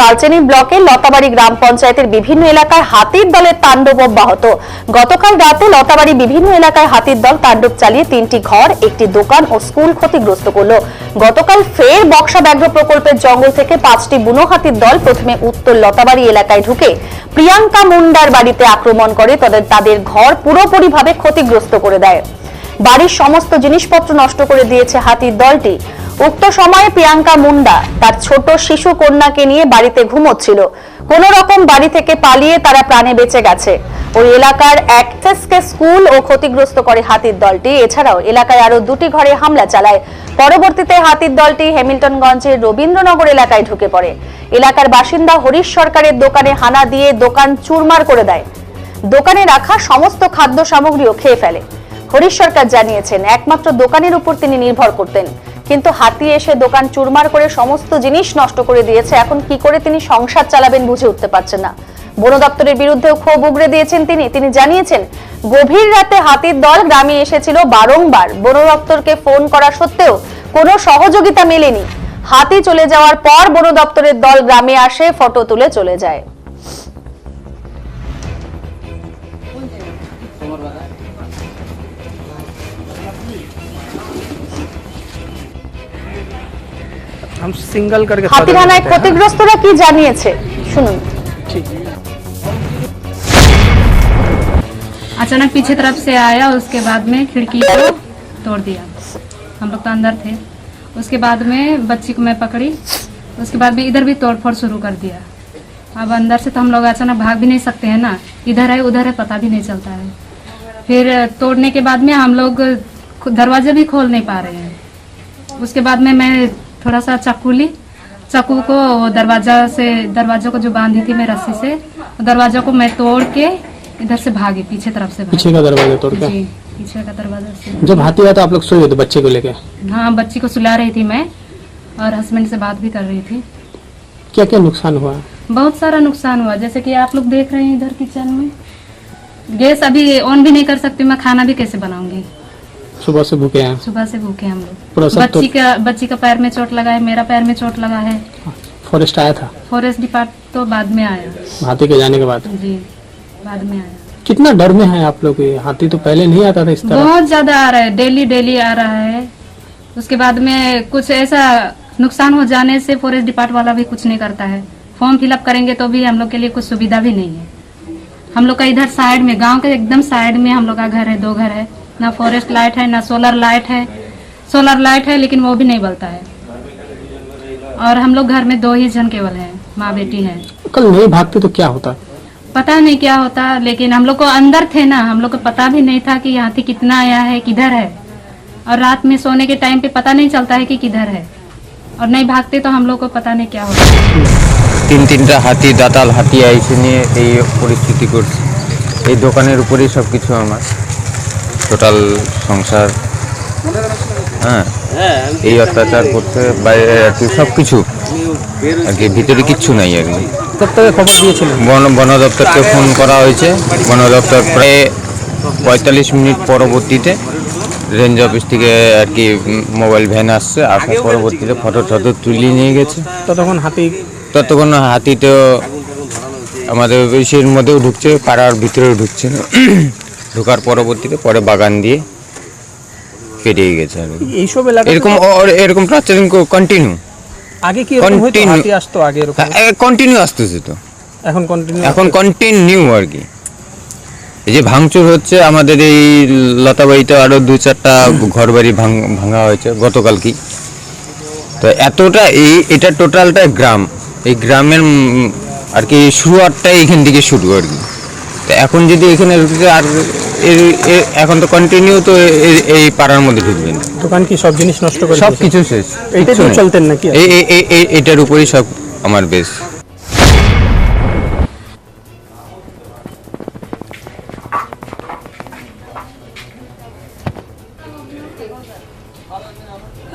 কালচেনি ব্লকের লতাবাড়ি গ্রাম পঞ্চায়েতের বিভিন্ন এলাকায় হাতির দলের তাণ্ডব অব্যাহত। গতকাল রাতে লতাবাড়ি বিভিন্ন এলাকায় হাতির দল তাণ্ডব চালিয়ে তিনটি ঘর, একটি দোকান ও স্কুল ক্ষতিগ্রস্ত করল। গতকাল ফের বক্সা ব্যাঘ্র প্রকল্পের জঙ্গল থেকে পাঁচটি বুনো হাতির দল প্রথমে উত্তর লতাবাড়ি এলাকায় ঢুকে প্রিয়াঙ্কা মুন্ডার বাড়িতে আক্রমণ করে তাদের তাদের ঘর পুরোপুরিভাবে ক্ষতিগ্রস্ত করে দেয়। বাড়ির সমস্ত জিনিসপত্র নষ্ট করে দিয়েছে হাতির দলটি। উক্ত সময়ে প্রিয়াঙ্কা মুন্ডা তার ছোট শিশু কন্যাকে নিয়ে বাড়িতে ঘুমোচ্ছিল। কোন রকম বাড়ি থেকে পালিয়ে তারা প্রাণে বেঁচে গেছে। ওই এলাকার অ্যাক্সেসকে স্কুল ও ক্ষতিগ্রস্ত করে হাতির দলটি। এছাড়াও এলাকায় আরও দুটি ঘরে হামলা চালায়। পরবর্তীতে হাতির দলটি হ্যামিল্টনগঞ্জের রবীন্দ্রনগর এলাকায় ঢুকে পড়ে। এলাকার বাসিন্দা হরিশ সরকারের দোকানে হানা দিয়ে দোকান চুরমার করে দেয়। দোকানে রাখা সমস্ত খাদ্য সামগ্রীও খেয়ে ফেলে। হরিশ সরকার জানিয়েছেন, একমাত্র দোকানের উপর তিনি নির্ভর করতেন। কিন্তু হাতি এসে দোকান চুরমার করে সমস্ত জিনিস নষ্ট করে দিয়েছে। এখন কি করে তিনি সংসার চালাবেন বুঝে উঠতে পারছেন না। বন দপ্তরের বিরুদ্ধেও ক্ষোভ উগড়ে দিয়েছেন তিনি। তিনি জানিয়েছেন, গভীর রাতে হাতির দল গ্রামে এসেছিল বারংবার। বন দপ্তরকে ফোন করা সত্ত্বেও কোনো সহযোগিতা মেলেনি। হাতি চলে যাওয়ার পর বন দপ্তরের দল গ্রামে আসে, ফটো তুলে চলে যায়। हम सिंगल करके হাতির হানায় ক্ষতিগ্রস্তরা কি জানিয়েছে শুনুন अचानक पीछे तरफ से आया उसके बाद में खिड़की को तोड़ दिया हम लोग तो अंदर थे उसके बाद में बच्ची को मैं पकड़ी उसके बाद में इधर भी तोड़ फोड़ शुरू कर दिया अब अंदर से तो हम लोग अचानक भाग भी नहीं सकते हैं ना इधर है उधर है पता भी नहीं चलता है फिर तोड़ने के बाद में हम लोग खु- दरवाजे भी खोल नहीं पा रहे हैं उसके बाद में मैं थोड़ा सा चाकू ली। चाकू को दरवाज़ा से दरवाज़ा को जो बांधी थी मैं रस्सी से दरवाज़ा को मैं तोड़ के इधर से भागी पीछे तरफ़ से पीछे का दरवाज़ा तोड़ के? पीछे का दरवाज़ा जब हाथी आया तो आप लोग सोए थे बच्चे को लेके? हाँ बच्ची को सुला रही थी मैं और हस्बैंड से बात भी कर रही थी। क्या क्या नुकसान हुआ? बहुत सारा नुकसान हुआ जैसे कि आप लोग देख रहे हैं इधर किचन में। गैस अभी ऑन भी नहीं कर सकती मैं खाना भी कैसे बनाऊँगी? सुबह से भूखे हैं? सुबह से भूखे हम लोग। बच्ची का बच्ची का पैर में चोट लगा है मेरा पैर में चोट लगा है। फॉरेस्ट आया था? फॉरेस्ट डिपार्ट तो बाद में आया। हाथी के जाने के बाद? जी बाद में आया। कितना डर में है आप लोग? ये हाथी तो पहले नहीं आता था इस तरह। बहुत ज़्यादा आ रहा है डेली डेली आ रहा है। उसके बाद में कुछ ऐसा नुकसान हो जाने से फॉरेस्ट डिपार्ट वाला भी कुछ नहीं करता है। फॉर्म फिलअप करेंगे तो भी हम लोग के लिए कुछ सुविधा भी नहीं है। हम लोग का इधर साइड में गाँव के एकदम साइड में हम लोग का घर है दो घर है। ना फॉरेस्ट लाइट है ना सोलर लाइट है सोलर लाइट है लेकिन वो भी नहीं बलता है और हम लोग घर में दो ही जन केवल हैं माँ बेटी हैं कल नहीं भागते तो क्या होता पता नहीं क्या होता लेकिन हम लोग को अंदर थे ना हम लोग को पता भी नहीं था कि हाथी कितना आया है किधर है और रात में सोने के टाइम पे पता नहीं चलता है कि किधर है और नहीं भागते तो हम लोग को पता नहीं क्या होता তিন তিনটা হাতি দাতাল হাতি আইসে নিয়ে এই পরিস্থিতি করছে এই দোকানের উপরেই সব কিছু আমার টোটাল সংসার হ্যাঁ, হ্যাঁ এই অত্যাচার করতে বাইরে আর কি সব কিছু আর কি ভিতরে কিচ্ছু নাই আর কি। খবর দিয়েছিল বন বন দপ্তরকে ফোন করা হয়েছে। বন দপ্তর প্রায় পঁয়তাল্লিশ মিনিট পরবর্তীতে রেঞ্জ অফিস থেকে আর কি মোবাইল ভ্যান আসছে আসার পরবর্তীতে ফটো টটো তুলে নিয়ে গেছে। ততক্ষণ হাতি ততক্ষণ হাতি তো আমাদের সের মধ্যেও ঢুকছে পাড়ার ভিতরেও ঢুকছে। ঢোকার পরবর্তীতে পরে বাগান দিয়ে পেরিয়ে গেছে আর এইসব এলাকা এরকম এরকম প্রাচীন কন্টিনিউ আগে কি এরকম হতো হাতি আসতো আগে এরকম? কন্টিনিউ আসতেছে তো। এখন কন্টিনিউ এখন কন্টিনিউ আর কি। এই যে ভাঙচুর হচ্ছে আমাদের এই লতাবাড়িতে আরও দু চারটা ঘর বাড়ি ভাঙা হয়েছে গতকাল কি। তো এতটা এই এটা টোটালটা গ্রাম। এই গ্রামের আর কি শুরুয়ারটাই এখান থেকে শুরু আর কি। তো এখন যদি এখানে আর এখন তো কন্টিনিউ তো এই পাড়ার মধ্যে ঢুকবেন। দোকান কি সব জিনিস নষ্ট করে সব কিছু শেষ এইটা চলতেন নাকি? এই- এটার উপরেই সব আমার বেশ